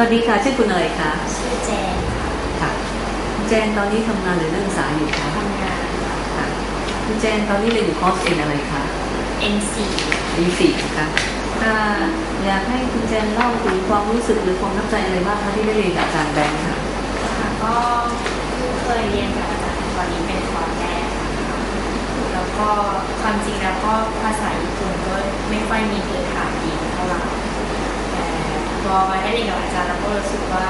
วัสดีค่ะ ชื่อคุณอะไรคะชื่อแจนค่ะคุณแจนตอนนี้ทำงานหรือนักศึกษาอยู่คะทำงานค่ะคุณแจนตอนนี้เรียนอยู่คอร์สเอ็นอะไรคะ NC ปีสี่นะคะอ่าอยากให้คุณแจนเล่าถึงความรู้สึกหรือความประทับใจอะไรบ้างคะที่ได้เรียนกับอาจารย์แบงค์ค่ะค่ะก็เพิ่งเคยเรียนกับอาจารย์ตอนนี้เป็นคอร์สแรกนะคะแล้วก็ความจริงแล้วก็ภาษาญี่ปุ่นก็ไม่ค่อยมีพื้นฐานดีเท่าไหร่แต่พ อมาได้เรียนกับอาจารย์แล้วก็รู้สึกว่า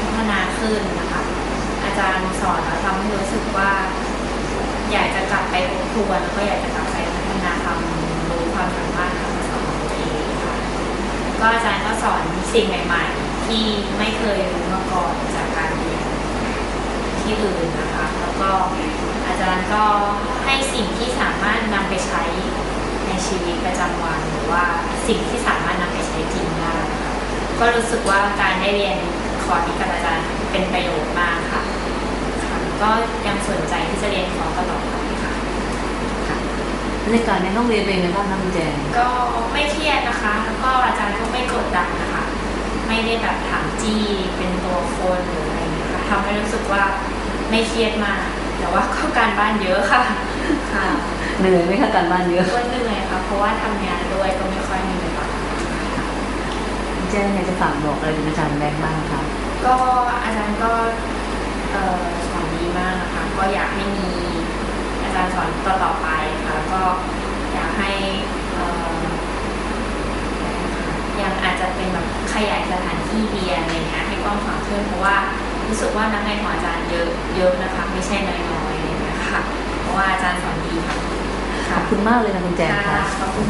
พัฒนาขึ้นนะคะ อาจารย์สอนแล้วทำให้รู้สึกว่า อยากจะกลับไปทบทวนแล้วก็อยากจะกลับไปพัฒนาความรู้ความสามารถทางภาษาของตัวเองค่ะก็อาจารย์ก็สอนสิ่งใหม่ ๆ ที่ไม่เคยรู้มาก่อนจากการเรียนที่อื่นนะคะ แล้วก็อาจารย์ก็ให้สิ่งที่สามารถนำไปใช้ในชีวิตประจำวันหรือว่าสิ่งที่สา ก็รู้สึกว่าการได้เรียนคอร์สนี้กับอาจารย์เป็นประโยชน์มากค่ะค่ะ ก็ยังสนใจที่จะเรียนคอร์สต่อไปค่ะค่ะบรรยากาศในห้องเรียนเป็นยังไงบ้างคะคุณแจนก็ไม่เครียดนะคะแล้วก็อาจารย์ก็ไม่กดดันนะคะ ไม่ได้แบบถามจี้เป็นตัวคนหรืออะไรอย่างเงี้ยค่ะทำให้รู้สึกว่าไม่เครียดมาก แต่ว่าก็การบ้านเยอะค่ะค่ะเหนื่อยไหมคะการบ้านเยอะ ก็เหนื่อยค่ะเพราะว่าทำงานด้วยก็ไม่ค่อยมี เวลาคุณแจนอยากจะฝากบอกอะไรถึงอาจารย์แบงค์บ้างคะ ก็อาจารย์ก็เอ่อสอนดีมากนะคะก็อยากให้มีอาจารย์สอนต่อต่อๆไปค่ะแล้วก็อยากให้เอ่อยังอาจจะเป็นแบบขยายสถานที่เรียนอะไรเงี้ยให้กว้างขวางขึ้นเพราะว่ารู้สึกว่านักเรียนของอาจารย์เยอะเยอะนะคะไม่ใช่น้อยๆอะไรเงี้ยค่ะเพราะว่าอาจารย์สอนดีค่ะขอบคุณมากเลยนะคุณแจนค่ะค่ะ ขอบคุณ